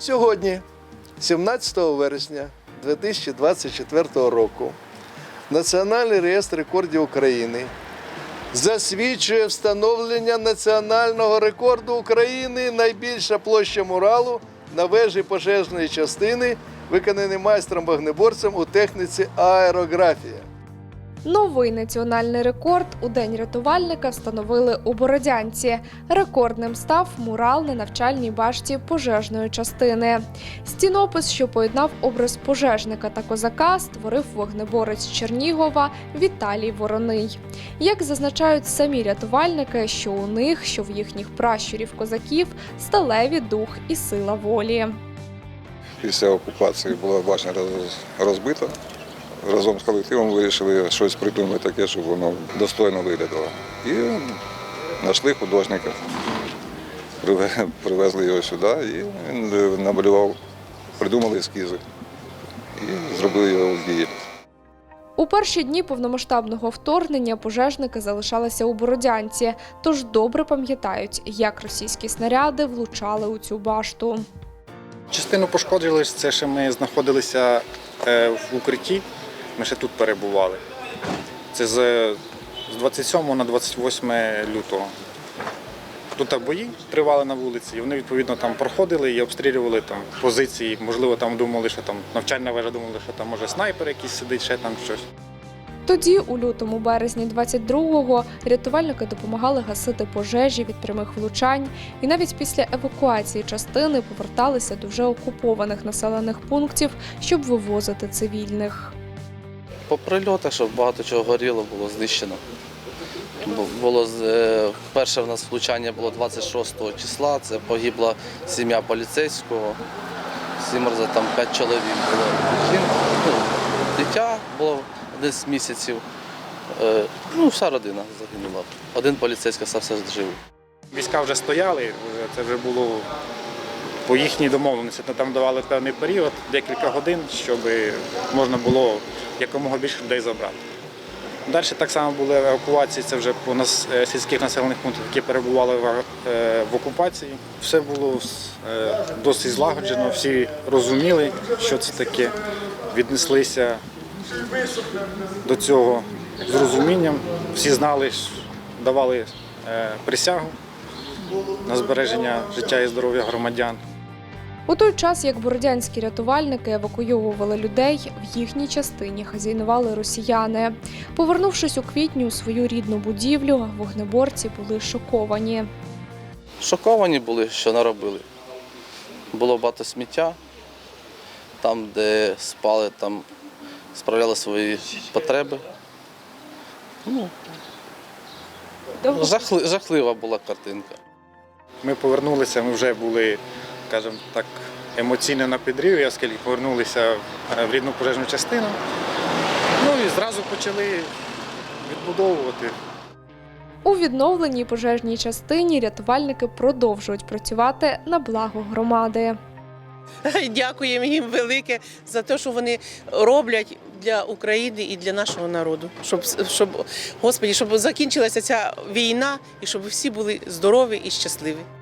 Сьогодні, 17 вересня 2024 року, Національний реєстр рекордів України засвідчує встановлення національного рекорду України найбільша площа муралу на вежі пожежної частини, виконаний майстром-вогнеборцем у техніці аерографія. Новий національний рекорд у день рятувальника встановили у Бородянці. Рекордним став мурал на навчальній башті пожежної частини. Стінопис, що поєднав образ пожежника та козака, створив вогнеборець Чернігова Віталій Вороний. Як зазначають самі рятувальники, що у них, що в їхніх пращурів козаків, сталеві дух і сила волі. Після окупації була башня роз- розбита. Разом з колективом вирішили щось придумати таке, щоб воно достойно виглядало. І знайшли художника, привезли його сюди і він е, намалював, придумали ескізи і зробили його в дії. У перші дні повномасштабного вторгнення пожежники залишалися у Бородянці, тож добре пам'ятають, як російські снаряди влучали у цю башту. Частину пошкодили, це ще ми знаходилися е, в укритті, ми ще тут перебували. Це з, з 27 на 28 лютого. Тут бої тривали на вулиці, і вони відповідно там проходили і обстрілювали там позиції. Можливо, там думали, що там навчальна вежа думали, що там може снайпер якийсь сидить, ще там щось. Тоді, у лютому березні 22-го, рятувальники допомагали гасити пожежі від прямих влучань, і навіть після евакуації частини поверталися до вже окупованих населених пунктів, щоб вивозити цивільних. По прильотах, щоб багато чого горіло, було знищено. Було е, перше в нас влучання було 26 числа. Це погибла сім'я поліцейського. Сімерза там п'ять чоловік було. Дитя було 10 місяців. Е, Ну, вся родина загинула. Один поліцейський стався жив. Війська вже стояли, це вже було по їхній домовленості. Там давали певний період, декілька годин, щоб можна було якомога більше людей забрати. Далі так само були евакуації, це вже по нас е, сільських населених пунктах, які перебували в, е, окупації. Все було е, досить злагоджено, всі розуміли, що це таке, віднеслися до цього з розумінням. Всі знали, давали присягу на збереження життя і здоров'я громадян. У той час, як бородянські рятувальники евакуйовували людей, в їхній частині хазяйнували росіяни. Повернувшись у квітні у свою рідну будівлю, вогнеборці були шоковані. Шоковані були, що наробили. Було багато сміття. Там, де спали, там справляли свої потреби. Ну, жахли, жахлива була картинка. Ми повернулися, ми вже були, скажімо так, емоційно на підриві, оскільки повернулися е, в рідну пожежну частину. Ну і зразу почали відбудовувати. У відновленій пожежній частині рятувальники продовжують працювати на благо громади. Дякуємо їм велике за те, що вони роблять для України і для нашого народу. Щоб, щоб Господі, щоб закінчилася ця війна і щоб всі були здорові і щасливі.